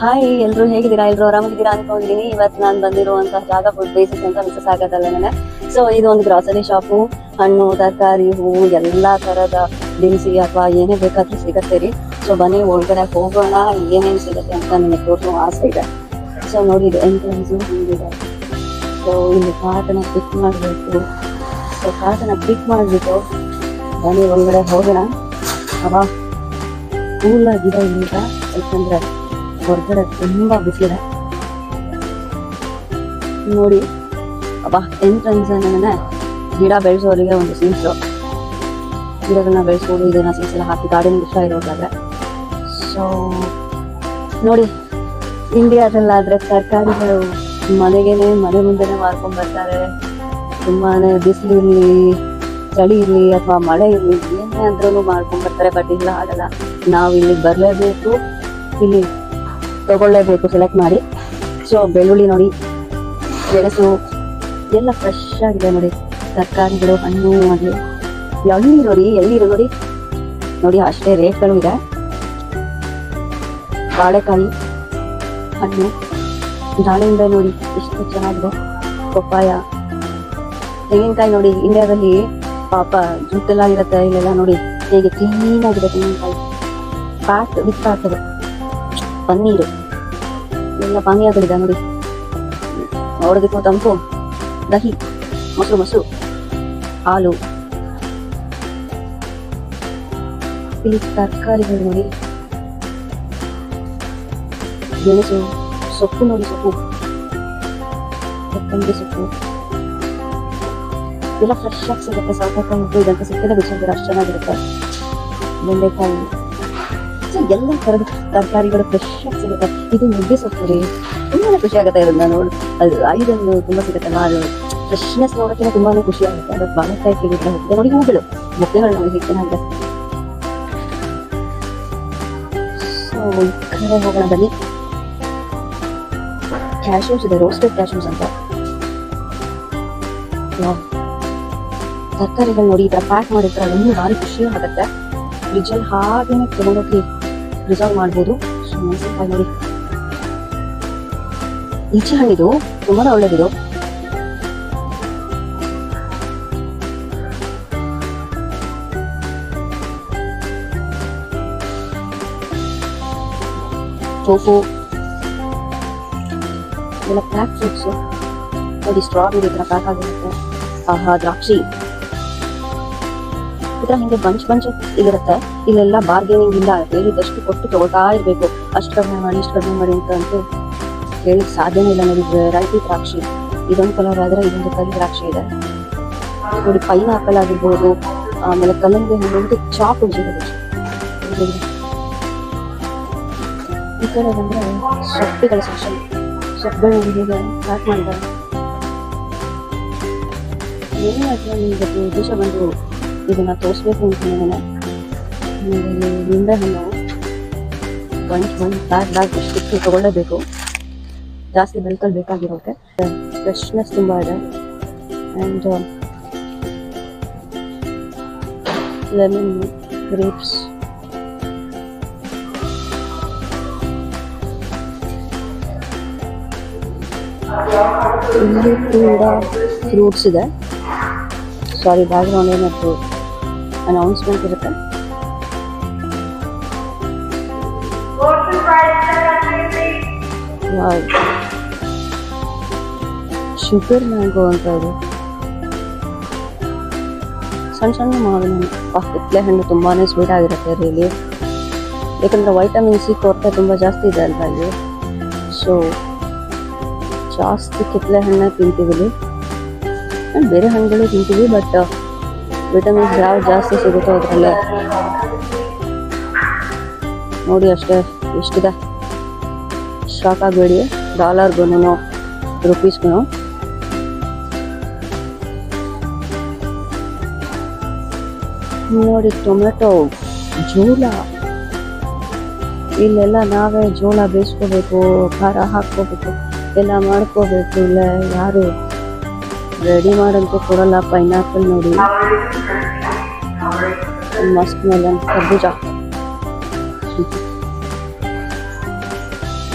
Hi, ಎಲ್ರು ಹೇಗಿದ್ದೀರಾ? ಎಲ್ರು ಆರಾಮಾಗಿದ್ದೀರಾ ಅನ್ಕೊಂಡಿದೀನಿ. ಇವತ್ತು ನಾನು ಬಂದಿರುವಂತಹ ಜಾಗ ಫುಡ್ ಬೇಸಿಸ್ ಅಂತ ಮಿಸಸ್ ಆಗೋದಲ್ಲ ನನಗೆ. ಸೊ ಇದು ಒಂದು ಗ್ರಾಸರಿ ಶಾಪು ಹಣ್ಣು, ತರಕಾರಿ ಹೂವು ಎಲ್ಲ ತರದ ದಿನಸಿ ಅಥವಾ ಏನೇ ಬೇಕಾದ್ರೂ ಸಿಗತ್ತೆ ರೀ. ಸೊ ಬನ್ನಿ, ಒಳಗಡೆ ಹೋಗೋಣ. ಏನೇನು ಸಿಗತ್ತೆ ಅಂತ ನನಗೆ ತೋರಿಸೋ ಆಸೆ ಇದೆ. ಸೊ ನೋಡಿ, ಇದು ಎಂಟ್ರೆನ್ಸು ಸೊ ಇಲ್ಲಿ ಕಾರ್ಟನ್ನ ಪಿಕ್ ಮಾಡಬೇಕು. ಸೊ ಕಾರ್ಟನ್ನ ಪಿಕ್ ಮಾಡಿಬಿಟ್ಟು ಬನ್ನಿ, ಒಳಗಡೆ ಹೋಗೋಣ. ಅವಾಗ ಕೂಲ್ ಆಗಿದೆ ಈಗ. ಯಾಕಂದ್ರೆ ಹೊರಗಡೆ ತುಂಬಾ ಬಿಸಿಲಿದೆ ನೋಡಿ, ಅಬ್ಬ ಎಂಟ್ರೆನ್ಸ್ ಅಂದ್ರೆ ಗಿಡ ಬೆಳೆಸೋರಿಗೆ ಒಂದು ಸೀಸ್ ಗಿಡಗಳನ್ನ ಬೆಳೆಸೋದು ಇದನ್ನ ಸೀಸ್ ಎಲ್ಲ ಹಾಕಿ ಗಾರ್ಡನ್ ಇಷ್ಟ ಇರೋದಾದ್ರೆ. ಸೊ ನೋಡಿ ಇಂಡಿಯಾದಲ್ಲಾದ್ರೆ ತರಕಾರಿಗಳು ಮನೆಗೇನೆ, ಮನೆ ಮುಂದೆನೆ ಮಾರ್ಕೊಂಡ್ ಬರ್ತಾರೆ. ತುಂಬಾನೇ ಬಿಸಿಲು ಇರ್ಲಿ, ಚಳಿ ಇರ್ಲಿ ಅಥವಾ ಮಳೆ ಇರ್ಲಿ, ಏನೇ ಅಂದ್ರೂ ಮಾಡ್ಕೊಂಡ್ ಬರ್ತಾರೆ ಬಟ್ ಇಲ್ಲ ಆಗಲ್ಲ ನಾವು ಇಲ್ಲಿ ಬರಲೇಬೇಕು. ಇಲ್ಲಿ ತಗೊಳ್ಳೇಬೇಕು ಸೆಲೆಕ್ಟ್ ಮಾಡಿ. ಸೊ ಬೆಳ್ಳುಳ್ಳಿ ನೋಡಿ, ಗೆಣಸು ಎಲ್ಲ ಫ್ರೆಶ್ ಆಗಿದೆ ನೋಡಿ. ತರಕಾರಿಗಳು ಹಣ್ಣು ಆಗಲಿ ಎಳ್ನೀರು ನೋಡಿ ಎಳ್ನೀರು ನೋಡಿ. ನೋಡಿ, ಅಷ್ಟೇ ರೇಟ್ಗಳು ಇದೆ. ಬಾಳೆಕಾಯಿ, ಹಣ್ಣು, ದಾಳಿಂಬೆ ನೋಡಿ, ಎಷ್ಟು ಚೆನ್ನಾಗಿದೆ. ಪಪ್ಪಾಯ, ತೆಂಗಿನಕಾಯಿ ನೋಡಿ, ಇಂಡಿಯಾದಲ್ಲಿ ಪಾಪ ಜುಟ್ಟೆಲ್ಲ ಇರುತ್ತೆ, ಇಲ್ಲೆಲ್ಲ ನೋಡಿ. ಹೇಗೆ ಕ್ಲೀನ್ ಆಗಿದೆ ತೆಂಗಿನಕಾಯಿ. ಪ್ಯಾಕ್ ಇದೆ ಪನ್ನೀರು. ಎಲ್ಲ ಪಾನೀಯಗಳಿದೆ ನೋಡಿ ನೋಡೋದಕ್ಕೂ ತಂಪು ದಹಿ ಮೊಸರು ಮೊಸರು ಹಾಲು ಇಲ್ಲಿ ತರಕಾರಿಗಳು ನೋಡಿ ಗೆಣಸು ಸೊಪ್ಪು ನೋಡಿ ಸೊಪ್ಪು ಕೊತ್ತಂಬರಿ ಸೊಪ್ಪು ಎಲ್ಲ ಫ್ರೆಶ್ ಆಗಿ ಸಿಗುತ್ತೆ ಸೌತೆಕಾಯಿ ಉದ್ದು ಇದಂತ ಸಿಕ್ಕದೆ ಬಿಸಿಲು ಅಷ್ಟು ಚೆನ್ನಾಗಿರುತ್ತೆ ಬೆಂಡೆಕಾಯಿ ಸೊ ಎಲ್ಲ ತರದ ತರಕಾರಿಗಳು ಫ್ರೆಶ್ ಆಗಿ ಸಿಗುತ್ತೆ. ಇದು ನುಗ್ಗೆ ಸೊಪ್ಪು ತುಂಬಾ ಖುಷಿ ಆಗುತ್ತೆ ಅದನ್ನ ನೋಡಿ. ಅದು ಐದನ್ನು ತುಂಬಾ ಸಿಗುತ್ತೆ. ಅದು ಫ್ರೆಶ್ನೆಸ್ ನೋಡೋಕೆ ತುಂಬಾನೇ ಖುಷಿ ಆಗುತ್ತೆ. ಅದು ಬಾಳೆಕಾಯಿ ಕೇಳಿದ್ರೆ ಹೋಗುತ್ತೆ ನೋಡಿ ಹೂಗಳು. ಮೊಟ್ಟೆಗಳು ನೋಡಿ ಹೆಚ್ಚಿನ ಸೊ ಕಡೆ ಹೋಗೋಣ ಬನ್ನಿ. ಕ್ಯಾಶ್ಯೂಸ್ ಇದೆ. ರೋಸ್ಟೆಡ್ ಕ್ಯಾಶ್ಯೂಸ್ ಅಂತ. ತರಕಾರಿಗಳು ನೋಡಿ ಈ ತರ ಪ್ಯಾಕ್ ಇನ್ನೂ ಭಾರಿ ಖುಷಿ ಆಗುತ್ತೆ. ಫ್ರಿಜ್ಜಲ್ಲಿ ಹಾಗೇನೆ ತಗೊಂಡೋಗಿ ಪ್ರಿಸರ್ವ್ ಮಾಡ್ಬೋದು ಸೊ ನೋಡಿ ಈಚೆ ಹಣ್ಣಿದು ತುಂಬಾ ಒಳ್ಳೇದಿದು ಟೋಫು ಎಲ್ಲ ಪ್ಯಾಕ್ ಫ್ರೂಟ್ಸ್ ನೋಡಿ ಸ್ಟ್ರಾಬೆರಿ ಇದ್ರ ಪ್ಯಾಕ್ ಆಗಿರುತ್ತೆ ಆಹಾ ದ್ರಾಕ್ಷಿ ಇದರ ಹಿಂಗೆ ಬಂಚ್ ಬಂಚ್ ಇಲ್ಲಿರುತ್ತೆ ಇಲ್ಲೆಲ್ಲ ಬಾರ್ಗೇನಿಂಗ್ ಇಲ್ಲ. ಹೇಳಿದಷ್ಟು ಕೊಟ್ಟು ತಗೋತಾ ಇರ್ಬೇಕು. ಅಷ್ಟು ಕಡಿಮೆ ಮಾಡಿ, ಇಷ್ಟು ಕಡಿಮೆ ಮಾಡಿ ಅಂತ ಅಂತೂ ಹೇಳಿಕ್ ಸಾಧ್ಯನೇ ಇಲ್ಲ ನೋಡಿ ವೆರೈಟಿ ದ್ರಾಕ್ಷಿ. ಇದೊಂದು ಕಲರ್ ಆದ್ರೆ ಇದೊಂದು ಕಲಿ ದ್ರಾಕ್ಷಿ ಇದೆ. ನೋಡಿ ಪೈನ್ ಆಪಲ್ ಆಗಿರ್ಬೋದು, ಆಮೇಲೆ ಕಲಂಗೆ ಹಣ್ಣು ಚಾಪ್ ಸಿಗುತ್ತೆ ಈ ಕಡೆ ಬಂದ್ರೆ ಸೊಪ್ಪುಗಳ ಸೆಕ್ಷನ್ ಸೊಪ್ಪುಗಳನ್ನ ಹೀಗೆ ಪ್ಯಾಕ್ ಮಾಡಿದ್ದಾರೆ ಏನೇ ಆದ್ರೆ ನಿಮಗೆ ಉದ್ದೇಶ ಬಂದು ಇದನ್ನ ತೋರಿಸ್ಬೇಕು ಅಂತ ನಾನು ನಿಂಬೆ ಹಣ್ಣು ಒಂದು ಒಂದು ಬ್ಯಾಗ್ ಬ್ಯಾಗ್ ಇಷ್ಟು ತಗೊಳ್ಳೇಬೇಕು. ಜಾಸ್ತಿ ಬೆಳ್ಕಲ್ಲಿ ಬೇಕಾಗಿರೋಕೆ. ಫ್ರೆಶ್ನೆಸ್ ತುಂಬ ಇದೆ. ಆ್ಯಂಡ್ ಲೆಮನ್ ಗ್ರೇಪ್ಸ್ ಇಲ್ಲಿ ಕೂಡ ಫ್ರೂಟ್ಸ್ ಇದೆ. ಸಾರಿ ಬ್ಯಾಕ್ಗ್ರೌಂಡ್ ಏನಾದ್ರು ಅನೌನ್ಸ್ಮೆಂಟ್ ಇರುತ್ತೆ. ಶುಗರ್ ಮ್ಯಾಂಗೋ ಅಂತ ಇದೆ. ಸಣ್ಣ ಸಣ್ಣ ಮಾವಿನ ಕಿತ್ಲೆ ಹಣ್ಣು ತುಂಬಾನೇ ಸ್ವೀಟ್ ಆಗಿರುತ್ತೆ ರೀಲಿ ಯಾಕಂದ್ರೆ ವೈಟಮಿನ್ ಸಿ ಕೊರತೆ ತುಂಬ ಜಾಸ್ತಿ ಇದೆ ಅಲ್ವಾ ಇಲ್ಲಿ. ಸೊ ಜಾಸ್ತಿ ಕಿತ್ಲೆ ಹಣ್ಣು ತಿಂತೀವಿ ಇಲ್ಲಿ. ಬೇರೆ ಹಣ್ಣುಗಳು ತಿಂತೀವಿ ಬಟ್ ವಿಟಮಿನ್ಸ್ ಯಾವ್ದು ಜಾಸ್ತಿ ಸಿಗುತ್ತೋ ಅದರಲ್ಲೇ. ನೋಡಿ ಅಷ್ಟೇ ಎಷ್ಟಿದೆ ಶಾಕ್ ಆಗಬೇಡಿ ಡಾಲರ್ಗೂ ರುಪೀಸ್ಗೂ ನೋಡಿ ಟೊಮೆಟೊ, ಜೋಳ. ಇಲ್ಲೆಲ್ಲ ನಾವೇ ಜೋಳ ಬೇಯಿಸ್ಕೋಬೇಕು, ಖಾರ ಹಾಕ್ಕೋಬೇಕು, ಎಲ್ಲ ಮಾಡ್ಕೋಬೇಕು, ಇಲ್ಲ ಯಾರು ರೆಡಿ ಮಾಡಂತೂ ಕೊಡಲ್ಲ ಪೈನಾಪಲ್ ನೋಡಿ. ಮಸ್ತ್ ಮೇಲೆ ಕರ್ಬೂಜ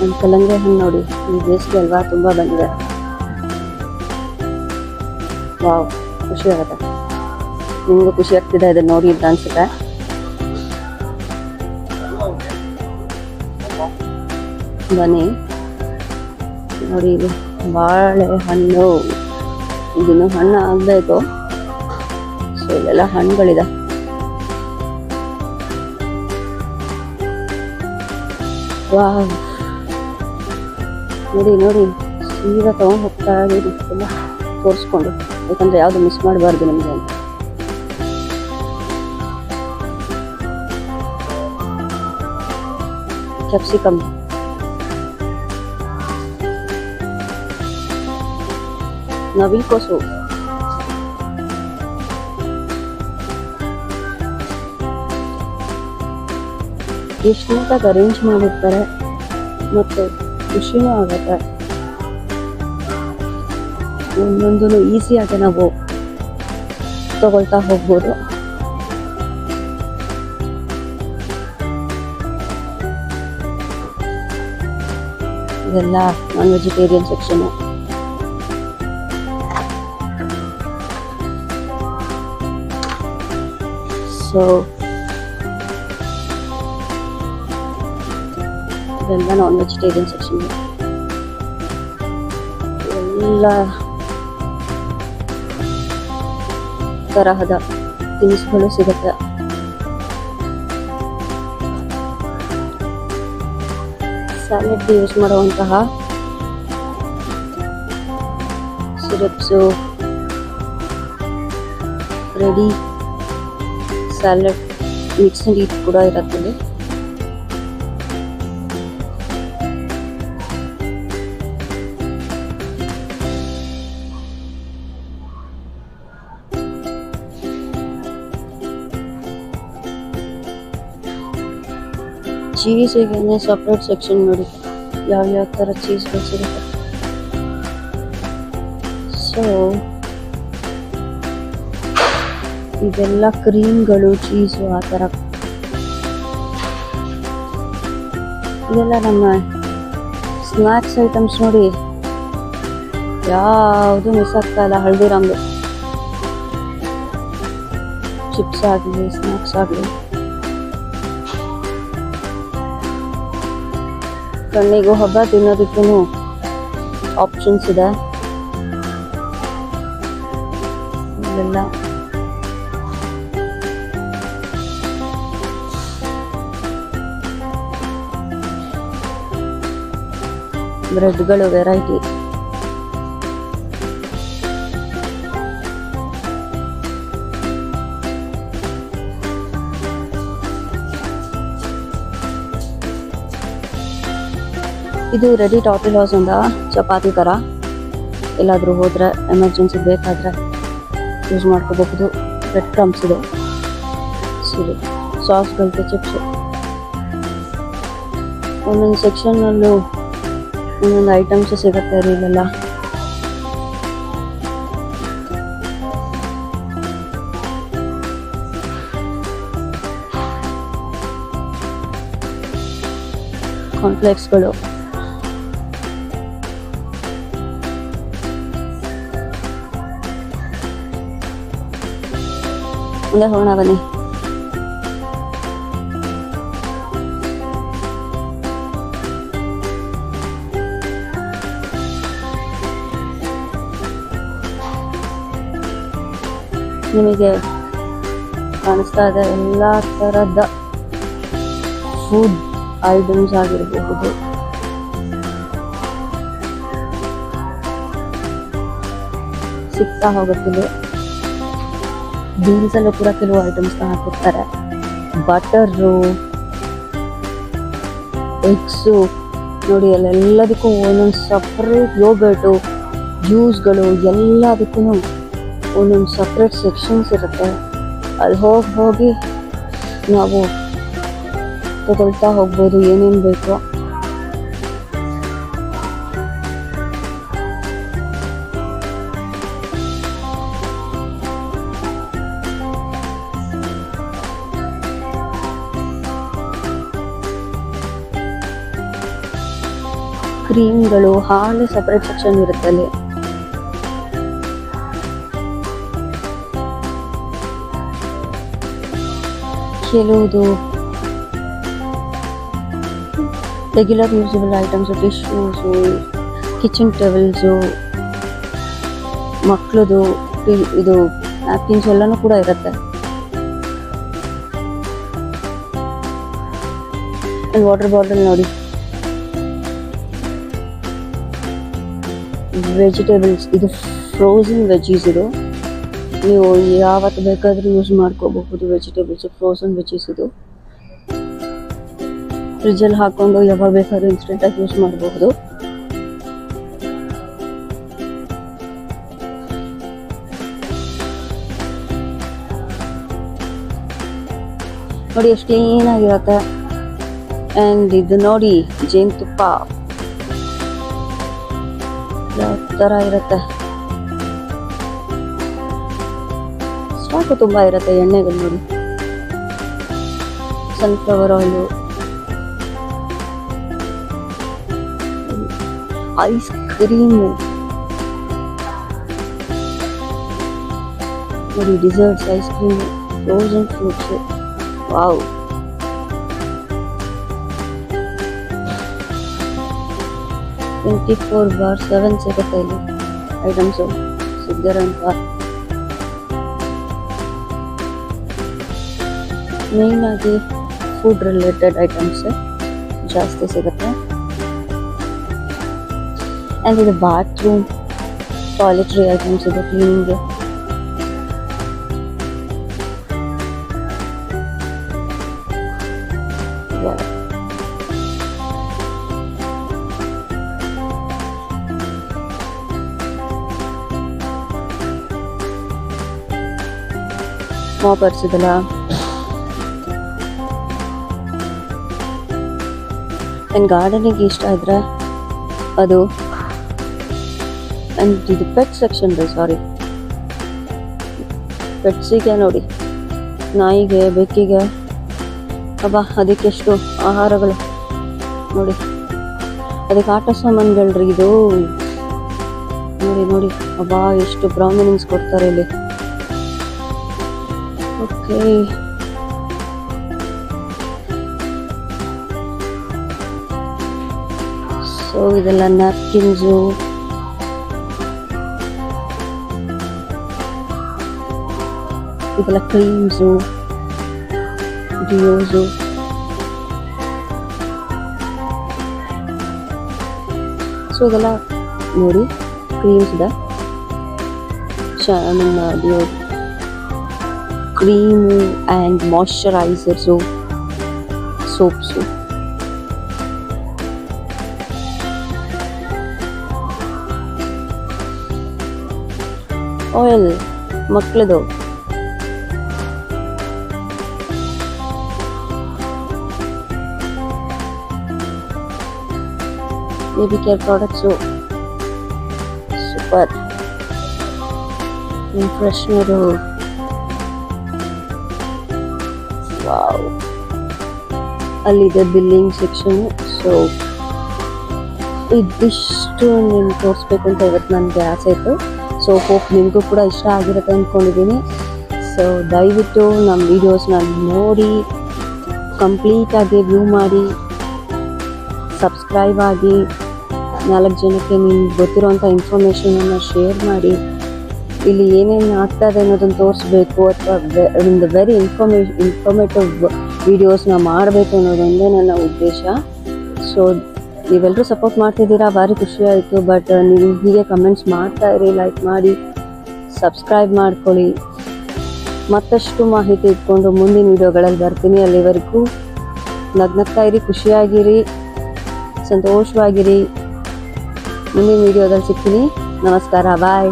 ನನ್ನ ಕಲ್ಲಂಗಡಿ ಹಣ್ಣು ನೋಡಿ. ಈ ಬೇಸಿಗೆ ಅಲ್ವಾ, ತುಂಬ ಬಂದಿದೆ. ವಾವ್, ಖುಷಿ ಆಗುತ್ತೆ. ನಿಮಗೂ ಖುಷಿ ಆಗ್ತಿದೆ ಇದನ್ನ ನೋಡಿ ಅಂತ ಅನ್ಸುತ್ತೆ. ಬನ್ನಿ. ನೋಡಿ ಇದು ಬಾಳೆ ಹಣ್ಣು ಇದನ್ನು ಹಣ್ಣು ಆಗಬೇಕು. ಸೊ ಇಲ್ಲೆಲ್ಲ ಹಣ್ಣುಗಳಿದೆ. ವಾವ್ ನೋಡಿ ನೋಡಿ. ಈಗ ತಗೊಂಡು ಹೋಗ್ತಾ ಇದ್ದೀನಿ. ಎಲ್ಲ ತೋರಿಸ್ಕೊಂಡು. ಯಾಕಂದ್ರೆ ಯಾವುದು ಮಿಸ್ ಮಾಡಬಾರ್ದು ನಿಮಗೆ ಅಂತ. ಕ್ಯಾಪ್ಸಿಕಮ್ ನವಿಲ್ಕೋಸು ಎಷ್ಟು ನೀಟಾಗಿ ಅರೇಂಜ್ ಮಾಡಿರ್ತಾರೆ ಮತ್ತು ಖುಷಿನೂ ಆಗುತ್ತೆ. ಒಂದೊಂದು ಈಸಿಯಾಗಿ ನಾವು ತಗೊಳ್ತಾ ಹೋಗ್ಬೋದು. ಇದೆಲ್ಲ ನಾನ್ ವೆಜಿಟೇರಿಯನ್ ಸೆಕ್ಷನು ಸೊ ಇದೆಲ್ಲ ನಾನ್ ವೆಜಿಟೇರಿಯನ್ ಸೆಕ್ಷನ್ ಎಲ್ಲ ತರಹದ ತಿನಿಸುಗಳು ಸಿಗುತ್ತೆ ಸ್ಯಾಲೆಡ್ಗೆ ಯೂಸ್ ಮಾಡುವಂತಹ syrups ready salad mix and eat ಕೂಡ ಇರುತ್ತೆ ಇಲ್ಲಿ. ಚೀಸಿಗೆ ಸಪ್ರೇಟ್ ಸೆಕ್ಷನ್ ನೋಡಿ ಯಾವ ಯಾವ ಥರ ಚೀಸ್ ಸಿಗುತ್ತೆ ಸೊ ಇದೆಲ್ಲ ಕ್ರೀಮ್ಗಳು, ಚೀಸು ಆ ಥರ. ಇದೆಲ್ಲ ನಮ್ಮ ಸ್ನ್ಯಾಕ್ಸ್ ಐಟಮ್ಸ್ ನೋಡಿ. ಯಾವುದು ಮಿಸ್ ಆಗ್ತಾ ಇಲ್ಲ ಚಿಪ್ಸ್ ಆಗಲಿ ಸ್ನ್ಯಾಕ್ಸ್ ಆಗಲಿ. ಕಣ್ಣಿಗೂ ಹಬ್ಬ ತಿನ್ನೋದಕ್ಕೂ ಆಪ್ಷನ್ಸ್ ಇದೆ. ಇಲ್ಲೆಲ್ಲ ಬ್ರೆಡ್ಗಳು ವೆರೈಟಿ. ಇದು ರೆಡಿ ಟಾಪಿಲಾಸ್ ಅಂತ ಚಪಾತಿ ತರ. ಎಲ್ಲಾದರೂ ಹೋದ್ರೆ ಎಮರ್ಜೆನ್ಸಿ ಬೇಕಾದ್ರೆ ಯೂಸ್ ಮಾಡ್ಕೋಬಹುದು. ಬ್ರೆಡ್ ಕ್ರಮ್ಸ್ ಇದು. ಸಾಸ್ ಸಾಸ್ಗಳು ಚಿಪ್ಸ್. ಒಂದೊಂದು ಸೆಕ್ಷನ್ನಲ್ಲೂ ಒಂದೊಂದು ಐಟಮ್ಸ್ ಸಿಗುತ್ತೆ ರೀ ಇಲ್ಲೆಲ್ಲ. ಕಾಂಪ್ಲೆಕ್ಸ್ಗಳು ಮುಂದೆ ಹೋಗೋಣ ಬನ್ನಿ. ನಿಮಗೆ ಕಾಣಿಸ್ತಾ ಇದೆ ಎಲ್ಲ ಥರದ ಫುಡ್ ಐಟಮ್ಸ್ ಆಗಿರಬಹುದು. ಸಿಗ್ತಾ ಹೋಗುತ್ತಿದೆ. ಬೀನ್ಸ್ ಅಲ್ಲೂ ಕೂಡ ಕೆಲವು ಐಟಮ್ಸ್ನ ಹಾಕಿರ್ತಾರೆ. ಬಟರು ಎಗ್ಸು ನೋಡಿ ಅಲ್ಲೆಲ್ಲದಕ್ಕೂ ಒಂದೊಂದು ಸಪ್ರೇಟ್ ಯೋಗರ್ಟು ಜ್ಯೂಸ್ಗಳು ಎಲ್ಲದಕ್ಕೂ ಒಂದೊಂದು ಸಪ್ರೇಟ್ ಸೆಕ್ಷನ್ಸ್ ಇರುತ್ತೆ. ಅಲ್ಲಿ ಹೋಗಿ ಹೋಗಿ ನಾವು ತಗೊಳ್ತಾ ಹೋಗ್ಬೋದು, ಏನೇನು ಬೇಕೋ. ಕ್ರೀಮ್ಗಳು ಹಾಲು ಸಪರೇಟ್ ಸೆಕ್ಷನ್ ಇರುತ್ತೆ ಕೆಲವುದು regular usable items tissues kitchen towels ಮಕ್ಕಳದು ಇದು ನ್ಯಾಪ್ಕಿನ್ಸ್ ಎಲ್ಲನೂ ಕೂಡ ಇರುತ್ತೆ ವಾಟರ್ ಬಾಟಲ್ ನೋಡಿ ವೆಜಿಟೇಬಲ್ಸ್ ಇದು ಫ್ರೋಝನ್ ವೆಜೀಸ್ ಇದು ನೀವು ಯಾವತ್ತು ಬೇಕಾದರೂ ಯೂಸ್ ಮಾಡ್ಕೋಬಹುದು ವೆಜಿಟೇಬಲ್ಸ್ ಫ್ರೋಸನ್ ವೆಜೀಸ್ ಇದು. ಫ್ರಿಜ್ಜಲ್ಲಿ ಹಾಕೊಂಡು ಯಾವಾಗ ಬೇಕಾದ್ರೂ ಇನ್ಸ್ಟೆಂಟ್ ಆಗಿ ಯೂಸ್ ಮಾಡಬಹುದು. ನೋಡಿ ಎಷ್ಟು ಕ್ಲೀನ್ ಆಗಿರುತ್ತೆ. ಆ್ಯಂಡ್ ಇದು ನೋಡಿ ಜೇನುತುಪ್ಪ. ಯಾವ ಥರ ಇರುತ್ತೆ? ಸ್ಟಾಕು ತುಂಬ ಇರುತ್ತೆ ಎಣ್ಣೆಗಳು ನೋಡಿ? ಸನ್ಫ್ಲವರ್ ಆಯಿಲು ಐಸ್ ಕ್ರೀಮು ನೋಡಿ desserts ice cream frozen fruits wow twenty four bar seven ಸಿಗುತ್ತೆ ಇಲ್ಲಿ ಐಟಮ್ಸು ಸಿಗ್ದರಂತ ಮೇಯ್ನ್ ಆಗಿ ಫುಡ್ ರಿಲೇಟೆಡ್ ಐಟಮ್ಸ್ ಜಾಸ್ತಿ ಸಿಗುತ್ತೆ ಆ್ಯಂಡ್ ಇದು ಬಾತ್ರೂಮ್ ಟಾಯ್ಲೆಟ್ರಿ ಐಟಮ್ಸ್ ಇದು ಕ್ಲೀನಿಂಗ್ ಮಾಪರ್ಸ್ ನನ್ನ ಗಾರ್ಡನಿಗೆ ಇಷ್ಟ ಇದ್ರೆ ಅದು ಆ್ಯಂಡ್ ಇದು ಪೆಟ್ ಸೆಕ್ಷನ್ ರೀ ಸಾರಿ ಪೆಟ್ಸಿಗೆ ನೋಡಿ, ನಾಯಿಗೆ, ಬೆಕ್ಕಿಗೆ, ಅಬ್ಬಾ ಅದಕ್ಕೆಷ್ಟು ಆಹಾರಗಳು. ನೋಡಿ, ಅದಕ್ಕೆ ಆಟ ಸಾಮಾನುಗಳ್ರಿ ಇದು. ನೋಡಿ ನೋಡಿ, ಅಬ್ಬಾ, ಎಷ್ಟು ಪ್ರಾಮಿನೆನ್ಸ್ ಕೊಡ್ತಾರೆ ಇಲ್ಲಿ. ಓಕೆ ಇದೆಲ್ಲ ನ್ಯಾಪ್ಕಿನ್ಸು ಇದೆಲ್ಲ ಕ್ರೀಮ್ಸು ಡಿಯೋಸು ಸೊ ಇದೆಲ್ಲ ನೋಡಿ ಕ್ರೀಮ್ಸ್ ಇದೆ. ನನ್ನ deo cream and moisturisers soaps oil ಮಕ್ಕಳದು. Baby care products super fresheners wow ಅಲ್ಲಿದೆ ಬಿಲ್ಲಿಂಗ್ ಸೆಕ್ಷನ್ ಸೊ ಇದಿಷ್ಟು ನಿಮ್ಗೆ ತೋರಿಸ್ಬೇಕು ಅಂತ ಇವತ್ತು ನನಗೆ ಆಸೆ ಇತ್ತು. ಸೊ ಹೋಪ್ ನಿಮಗೂ ಕೂಡ ಇಷ್ಟ ಆಗಿರುತ್ತೆ ಅಂದ್ಕೊಂಡಿದ್ದೀನಿ. ಸೊ ದಯವಿಟ್ಟು ನಮ್ಮ ವೀಡಿಯೋಸ್ನ ನೋಡಿ ಕಂಪ್ಲೀಟಾಗಿ ವ್ಯೂ ಮಾಡಿ ಸಬ್ಸ್ಕ್ರೈಬ್ ಆಗಿ, ನಾಲ್ಕು ಜನಕ್ಕೆ ನಿಮ್ಗೆ ಗೊತ್ತಿರೋಂಥ ಇನ್ಫಾರ್ಮೇಷನನ್ನು ಶೇರ್ ಮಾಡಿ, ಇಲ್ಲಿ ಏನೇನು ಆಗ್ತದೆ ಅನ್ನೋದನ್ನು ತೋರಿಸ್ಬೇಕು ಅಥವಾ ಒಂದು ವೆರಿ ಇನ್ಫಾರ್ಮೇ ಇನ್ಫಾರ್ಮೇಟಿವ್ ವೀಡಿಯೋಸ್ನ ಮಾಡಬೇಕು ಅನ್ನೋದೊಂದೇ ನನ್ನ ಉದ್ದೇಶ. ಸೊ ನೀವೆಲ್ಲರೂ ಸಪೋರ್ಟ್ ಮಾಡ್ತಿದ್ದೀರಾ, ಭಾರಿ ಖುಷಿ ಆಯಿತು. ಬಟ್ ನೀವು ಹೀಗೆ ಕಮೆಂಟ್ಸ್ ಮಾಡ್ತಾ ಇರಿ ಲೈಕ್ ಮಾಡಿ ಸಬ್ಸ್ಕ್ರೈಬ್ ಮಾಡ್ಕೊಳ್ಳಿ. ಮತ್ತಷ್ಟು ಮಾಹಿತಿ ಇಟ್ಕೊಂಡು ಮುಂದಿನ ವಿಡಿಯೋಗಳಲ್ಲಿ ಬರ್ತೀನಿ. ಅಲ್ಲಿವರೆಗೂ ನಗ್ನಗ್ತಾ ಇರಿ, ಖುಷಿಯಾಗಿರಿ, ಸಂತೋಷವಾಗಿರಿ. ಮುಂದಿನ ವಿಡಿಯೋದಲ್ಲಿ ಸಿಗ್ತೀನಿ. ನಮಸ್ಕಾರ ಬಾಯ್